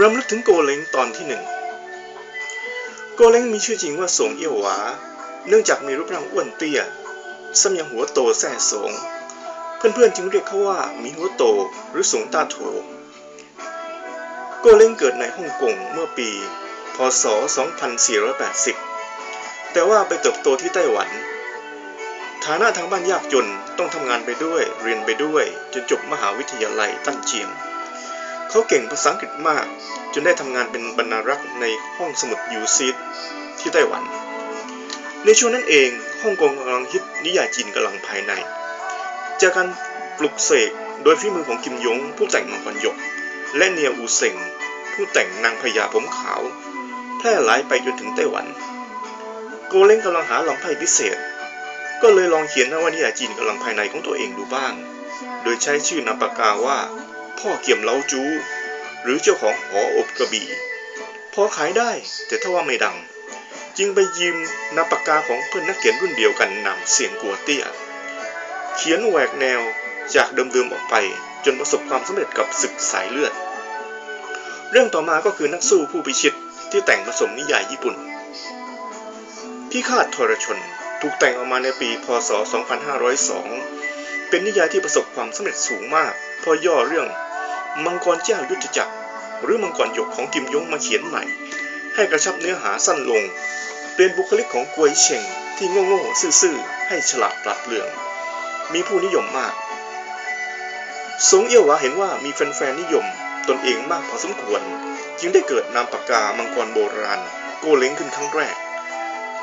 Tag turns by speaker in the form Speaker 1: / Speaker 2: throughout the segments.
Speaker 1: รำลึกถึงโกเล้งตอนที่หนึ่งโกเล้งมีชื่อจริงว่าสงเอี้ยวหวา เนื่องจากมีรูปร่างอ้วนเตี้ยซ้ำยังหัวโตแส่สง เพื่อนๆจึงเรียกเขาว่ามีหัวโตหรือสงตาโถโกเล้งเกิดในฮ่องกงเมื่อปี พศ 2480 แต่ว่าไปเติบโตที่ไต้หวัน ฐานะทางบ้านยากจนต้องทำงานไปด้วยเรียนไปด้วย จนจบมหาวิทยาลัยตั้นเจียง เขาเก่งภาษาอังกฤษมาก จนได้ทำงานเป็นบรรณารักษ์ในห้องสมุดยูซีดที่ไต้หวัน ในช่วงนั้นเองฮ่องกงกำลังฮิตนิยายจีนกำลังภายใน จากการปลุกเสกโดยฝีมือของกิมยง ผู้แต่งมังกรหยก และเนียอูเซงผู้แต่งนางพญาผมขาว แพร่หลายไปจนถึงไต้หวัน โกเล้งกำลังหาลำไพ่พิเศษ ก็เลยลองเขียนนวนิยายจีนกำลังภายในของตัวเองดูบ้าง โดยใช้ชื่อนามปากกาว่า พ่อเกี่ยมเล้าจูหรือเจ้าของหออบกระบี่ พอขายได้แต่ถ้าว่าไม่ดัง จึงไปยืมนาปากกาของเพื่อนนักเขียนรุ่นเดียวกันนำเสียงกัวเตี้ย เขียนแหวกแนวจากเดิมๆออกไปจนประสบความสำเร็จกับศึกสายเลือด เรื่องต่อมาก็คือนักสู้ผู้พิชิตที่แต่งผสมนิยายญี่ปุ่นพี่คาดทรชนถูกแต่งออกมาในปีพศ 2502 เป็นนิยายที่ประสบความสำเร็จสูงมากเพราะย่อเรื่อง มังกรเจ้ายุทธจักร หรือมังกรหยกของกิมยงมาเขียนใหม่ ให้กระชับเนื้อหาสั้นลง เปลี่ยนบุคลิกของกวยเชงที่โง่ๆซื่อๆ ให้ฉลาดปราดเปรื่อง มีผู้นิยมมาก สงเอี้ยวหวาเห็นว่ามีแฟนๆนิยมตนเองมากพอสมควร จึงได้เกิดนามปากกามังกรโบราณ โกเล้งขึ้นครั้งแรก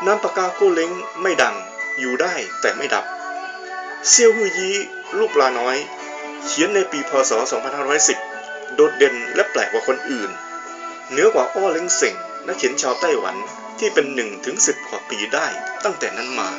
Speaker 1: นามปากกาโกเล้งไม่ดัง อยู่ได้แต่ไม่ดับ เซียวฮือยีลูกปลาน้อย เขียนในปีพศ 2510 โดดเด่นและแปลกกว่าคนอื่น เหนือกว่าอ้อเล้งเซ็งนักเขียนชาวไต้หวันที่เป็นหนึ่งถึงสิบกว่าปีได้ตั้งแต่นั้นมา